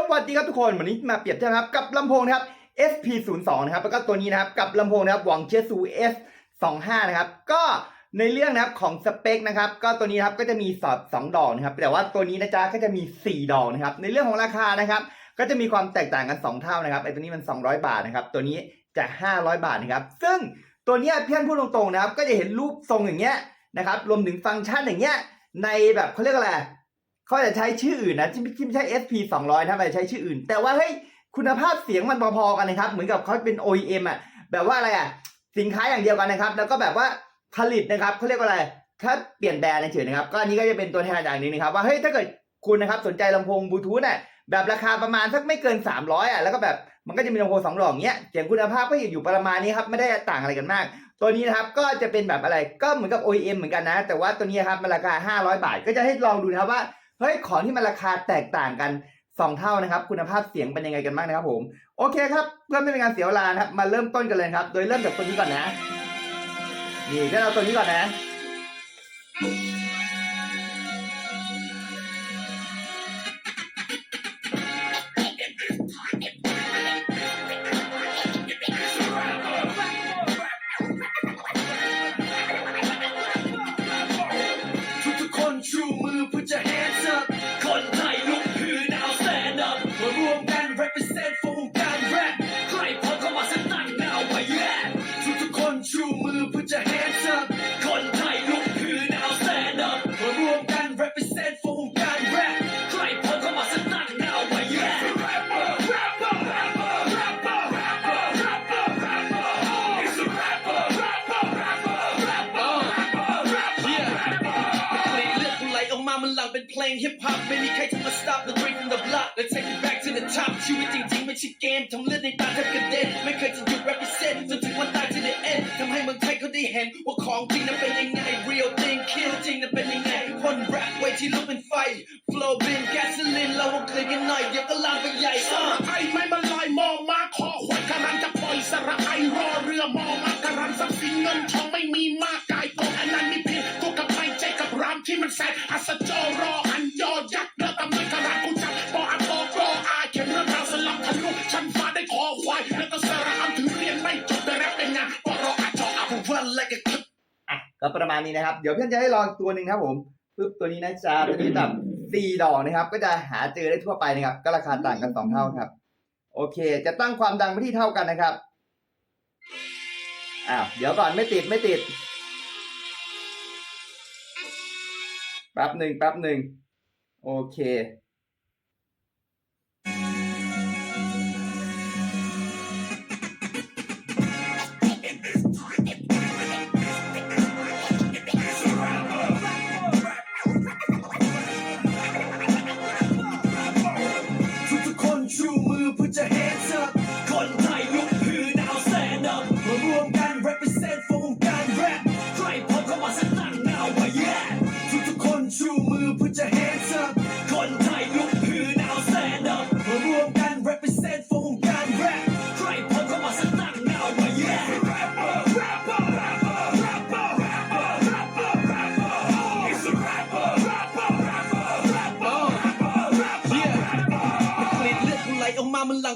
สวัสดีครับทุกคนวันนี้มาเปรียบเทียบครับกับลำโพงนะครับ SP02 นะครับแล้วก็ตัวนี้นะครับกับลำโพงนะครับหวังเชียซู S25 นะครับก็ในเรื่องนะครับของสเปคนะครับก็ตัวนี้นะครับก็จะมีสอด2ดอกนะครับแต่ว่าตัวนี้นะจ๊ะก็จะมี 4 ดอกนะครับในเรื่องของราคานะครับก็จะมีความแตกต่างกัน 2 เท่านะครับไอ้ตัวนี้มัน 200 บาทนะครับตัวนี้จะ 500 บาทนะครับซึ่งตัวนี้เพื่อนพูดตรงๆนะครับก็จะเห็นรูปทรงอย่างเงี้ยนะครับรวมถึงฟังก์ชันอย่างเงี้ยในแบบเขาเรียกอะไร เขาจะใช้ชื่ออื่นนะที่ไม่ใช่ SP 200ถ้าไปใช้ชื่ออื่น แต่ว่าเฮ้ยคุณภาพเสียงมันพอๆกันนะครับ เหมือนกับเขาเป็น OEM อะแบบว่าอะไรอะสินค้าอย่างเดียวกันนะครับ แล้วก็แบบว่าผลิตนะครับเขาเรียกว่าอะไร ถ้าเปลี่ยนแบรนด์เฉยๆนะครับ ก็อันนี้ก็จะเป็นตัวแทนอย่างหนึงนะครับ ว่าเฮ้ยถ้าเกิดคุณนะครับสนใจลำโพงบลูทูธอะแบบราคาประมาณสักไม่เกิน 300อะแล้วก็แบบมันก็จะมีลำโพงสองดอกอย่างเงี้ยเสียงคุณภาพก็อยู่ประมาณนี้ครับไม่ได้ต่างอะไรกันมาก ตัวนี้นะครับก็จะเป็นแบบอะไรก็เหมือนกับ OEM เหมือนกันนะ แต่ว่าตัวนี้ครับราคา 500 บาท ก็จะให้ลองดูนะครับว่า เฮ้ยของที่มันราคาแตกต่างกัน2เท่านะครับ คุณภาพเสียงเป็นยังไงกันบ้างนะครับผม โอเคครับเพื่อไม่เป็นการเสียเวลานะครับ มาเริ่มต้นกันเลยครับ โดยเริ่มจากตัวนี้ก่อนนะ นี่ก็เอาตัวนี้ก่อนนะ ทุกๆคนชูมือ put your hands up มามันหลังเป็นเพลงฮิปฮอปไม่มีใครจะมา stop the dream from the block let's take it back to the top ชีวิตจริงๆไม่ใช่เกมทำเลือดในตาแทบกระเด็นไม่เคยจะหยุด represent จนถึงวันตาย to the end ทำให้เมืองไทยเขาได้เห็นว่าของจริงนั้นเป็นยังไง real thing kill จริงนั้นเป็นยังไงคนแรปไว้ที่ลุกเป็นไฟ flow เป็น gasoline เราเอาเกลือกันหน่อยเดี๋ยวก็ลามไปใหญ่สระไอไม่มาลอยมองมาคอควยกำลังจะปล่อยสระไอรอเรือมองมากระรันทรัพย์สินเงินทองไม่มีมาก ก็ประมาณนี้นะครับ เดี๋ยวเพื่อนจะให้ลองตัวหนึ่งครับผมปึ๊บตัวนี้นะจ๊ะตัวนี้แบบสี่ดอกนะครับ ก็จะหาเจอได้ทั่วไปนะครับ ก็ราคาต่างกันสองเท่าครับ โอเค จะตั้งความดังไปที่เท่ากันนะครับอ้าวเดี๋ยวก่อนไม่ติดไม่ติดแป๊บหนึ่งแป๊บหนึ่งโอเค your hands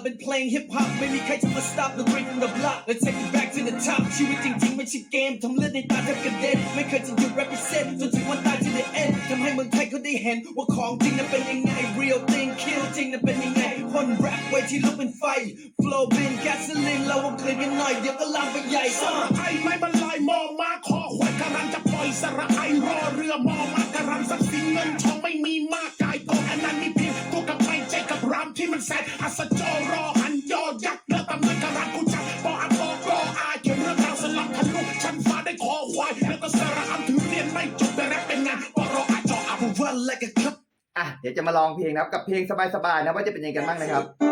ออกมามันหลังเป็นเพลงฮิปฮอปไม่มีใครจะมา stop the dream from the block let's take it back to the top ชีวิตจริงๆไม่ใช่เกมทำเลือดในตาแทบกระเด็นไม่เคยจะหยุด represent จนถึงวันตาย to the end ทำให้เมืองไทยเขาได้เห็น ว่าของจริงนั้นเป็นยังไง real thing kill จริงนั้นเป็นยังไง คนแรปไว้ที่ลุกเป็นไฟ flow เป็น gasoline เราเอาเกลือกันหน่อยเดี๋ยวก็ลามไปใหญ่สระไอไม่มาลอยมองมาคอ รามที่มันแสนอัศจรรอหันยอยักษ์เรือตำนานกระรันกูจับปออันโตรออาเขียนเรื่องราวสลับทะลุชั้นฟ้าได้คอควายแล้วก็สระอัมถือเรียนไม่จบแต่แรปเป็นงานปอรออาจออา run like a clip อะเดี๋ยวจะมาลองเพลงนะครับกับเพลงสบายๆนะว่าจะเป็นยังไงกันบ้างนะครับ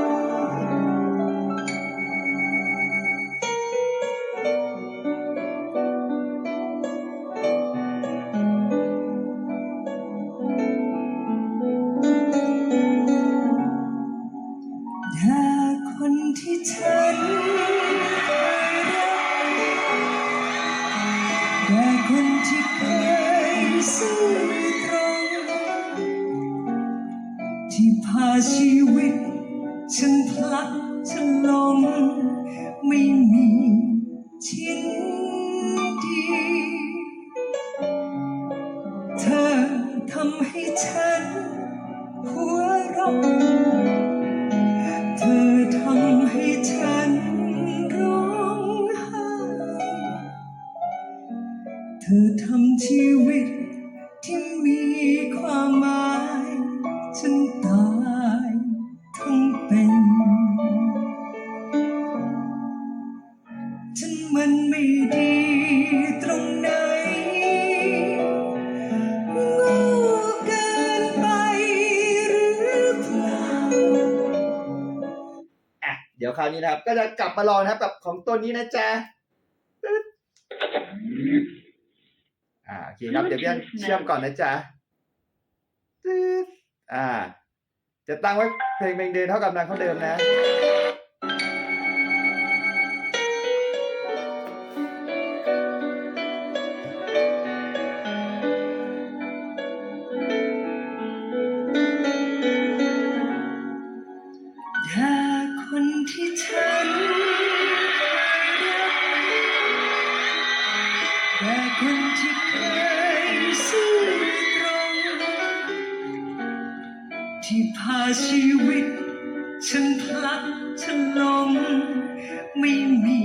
อทำชีวิตที่มีความหมาย ฉันตายทั้งเป็น ฉันมันไม่ดีตรงไหนง่เกินไปหรือเปล่า อะเดี๋ยวคราวนี้นะครับ ก็จะกลับมาลองนะครับกับของตัวนี้นะจ๊ะตึ๊ด อ่าโอเคครับเดี๋ยวพี่อันเชื่อมก่อนนะจ๊ะตึ๊ดอ่า จะตั้งไว้เพลงเพลงเดินเท่ากับนางเขาเดิมนะถ้าคนที่ฉันเชีวิต ฉันพลัดฉันลงไม่มี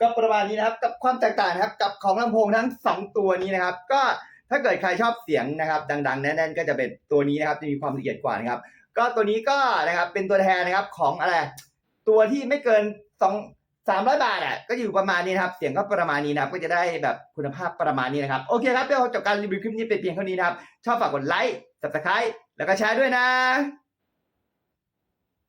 ก็ประมาณนี้นะครับกับความแตกต่างนะครับกับของลำโพงทั้งสองตัวนี้นะครับ ก็ถ้าเกิดใครชอบเสียงนะครับ ดังๆแน่นๆก็จะเป็นตัวนี้นะครับจะมีความละเอียดกว่านะครับ ก็ตัวนี้ก็นะครับเป็นตัวแทนนะครับของอะไรตัวที่ไม่เกินสองสามร้อยบาทอะก็อยู่ประมาณนี้นะครับ เสียงก็ประมาณนี้นะครับ ก็จะได้แบบคุณภาพประมาณนี้นะครับ โอเคครับเดี๋ยวจบการรีวิวคลิปนี้ไปเพียงเท่านี้นะครับ ชอบฝากกดไลค์ subscribe แล้วก็แชร์ด้วยนะ